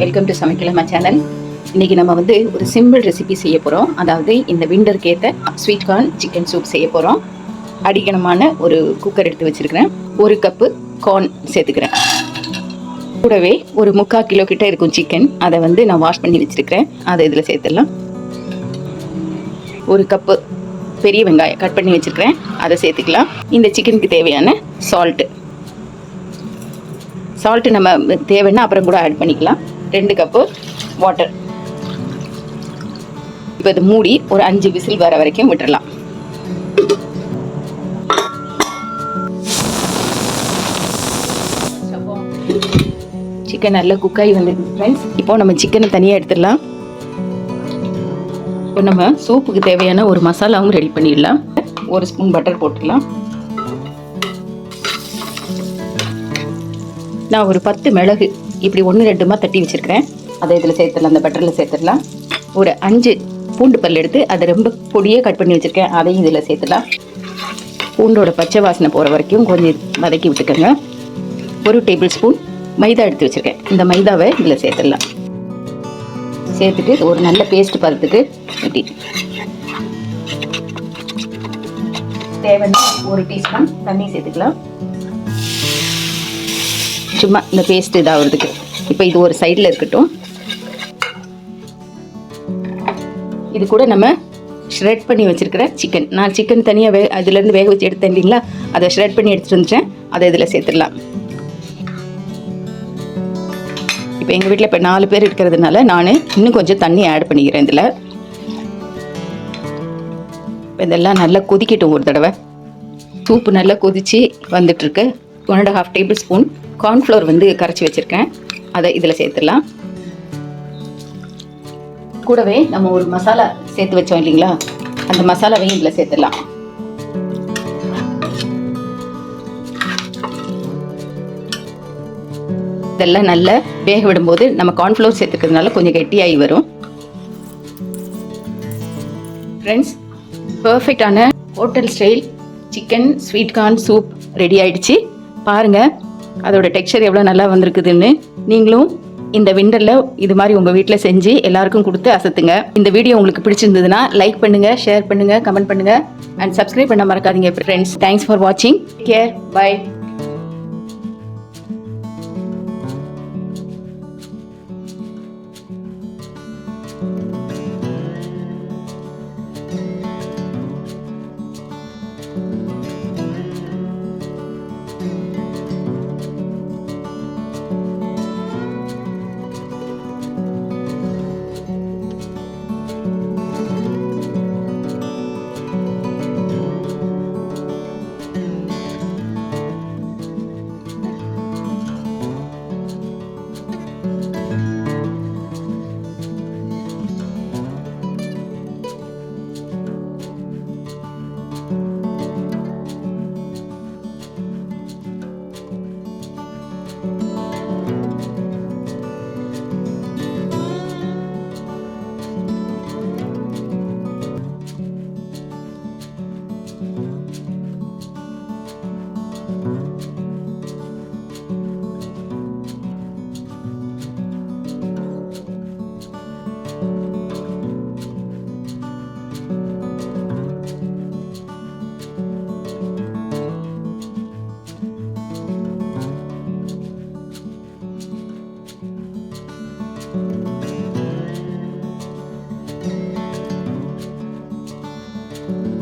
Welcome to சமைக்கலாமா channel இன்னைக்கு நம்ம வந்து ஒரு சிம்பிள் ரெசிபி செய்ய போகிறோம் அதாவது இந்த விண்டருக்கு ஏற்ற ஸ்வீட் கார்ன் சிக்கன் சூப் செய்ய போகிறோம் அடிக்கணமான ஒரு குக்கர் எடுத்து வச்சிருக்கிறேன். ஒரு கப்பு கார்ன் சேர்த்துக்கிறேன். கூடவே ஒரு முக்கால் கிலோ கிட்ட இருக்கும் சிக்கன் அதை வந்து நான் வாஷ் பண்ணி வச்சுருக்கிறேன். அதை இதில் சேர்த்துடலாம். ஒரு கப்பு பெரிய வெங்காயம் கட் பண்ணி வச்சுருக்கிறேன். அதை சேர்த்துக்கலாம். இந்த சிக்கனுக்கு தேவையான சால்ட்டு சால்ட்டு நம்ம தேவைன்னா அப்புறம் கூட ஆட் பண்ணிக்கலாம். ரெண்டு கப்பு வாட்டர் இப்போ இது மூடி ஒரு அஞ்சு விசில் வர வரைக்கும் விட்டுறலாம். சிக்கன் நல்லா குக் ஆகி வந்துருக்கு ஃப்ரெண்ட்ஸ் இப்போ நம்ம சிக்கனை தனியாக எடுத்துடலாம். இப்போ நம்ம சூப்புக்கு தேவையான ஒரு மசாலாவும் ரெடி பண்ணிடலாம். ஒரு ஸ்பூன் பட்டர் போட்டுடலாம். நான் ஒரு பத்து மிளகு இப்படி ஒன்று ரெண்டுமா தட்டி வச்சுருக்கிறேன். அதை இதில் சேர்த்துடலாம் அந்த பட்டரில் சேர்த்துடலாம். ஒரு அஞ்சு பூண்டு பல் எடுத்து அதை ரொம்ப பொடியாக கட் பண்ணி வச்சுருக்கேன். அதையும் இதில் சேர்த்துடலாம். பூண்டோட பச்சை வாசனை போகிற வரைக்கும் கொஞ்சம் வதக்கி விட்டுக்கோங்க. ஒரு டேபிள் ஸ்பூன் மைதா எடுத்து வச்சுருக்கேன். இந்த மைதாவை இதில் சேர்த்துடலாம். சேர்த்துட்டு ஒரு நல்ல பேஸ்ட் பதத்துக்கு வெட்டி. தேவைன்னா ஒரு டீஸ்பூன் தண்ணி சேர்த்துக்கலாம். சும்மா இந்த பேஸ்ட் இதாகிறதுக்கு இப்போ இது ஒரு சைடில் இருக்கட்டும். இது கூட நம்ம ஷ்ரெட் பண்ணி வச்சுருக்கிற சிக்கன் நான் சிக்கன் தனியாக வே அதுலேருந்து வேக வச்சு எடுத்தேன் இல்லைங்களா? அதை ஷ்ரெட் பண்ணி எடுத்துகிட்டு வந்துட்டேன். அதை இதில் சேர்த்துடலாம். இப்போ எங்கள் வீட்டில் இப்போ நாலு பேர் இருக்கிறதுனால நான் இன்னும் கொஞ்சம் தண்ணி ஆட் பண்ணிக்கிறேன் இதில். இப்போ இதெல்லாம் நல்லா கொதிக்கட்டும் ஒரு தடவை. சூப்பு நல்லா கொதித்து வந்துட்டுருக்கு one and half tablespoon cornflour வந்து கரைச்சி வச்சுருக்கேன். அதை இதில் சேர்த்துடலாம். கூடவே நம்ம ஒரு மசாலா சேர்த்து வச்சோம் இல்லைங்களா? அந்த மசாலாவையும் இதில் சேர்த்துடலாம். இதெல்லாம் நல்லா வேக விடும்போது நம்ம கார்ன்ஃப்ளவர் சேர்த்துக்கிறதுனால கொஞ்சம் கெட்டியாகி வரும். ஃப்ரெண்ட்ஸ் பர்ஃபெக்டான hotel style chicken sweet corn soup ready ஆயிடுச்சு. பாருங்கள் அதோட டெக்ஸ்சர் எவ்வளோ நல்லா வந்திருக்குதுன்னு. நீங்களும் இந்த விண்டரில் இது மாதிரி உங்கள் வீட்டில் செஞ்சு எல்லாருக்கும் கொடுத்து அசத்துங்க. இந்த வீடியோ உங்களுக்கு பிடிச்சிருந்ததுன்னா லைக் பண்ணுங்கள் ஷேர் பண்ணுங்கள் கமெண்ட் பண்ணுங்க அண்ட் சப்ஸ்கிரைப் பண்ண மறக்காதீங்க ஃப்ரெண்ட்ஸ் தேங்க்ஸ் ஃபார் வாட்சிங் care bye thank mm -hmm. you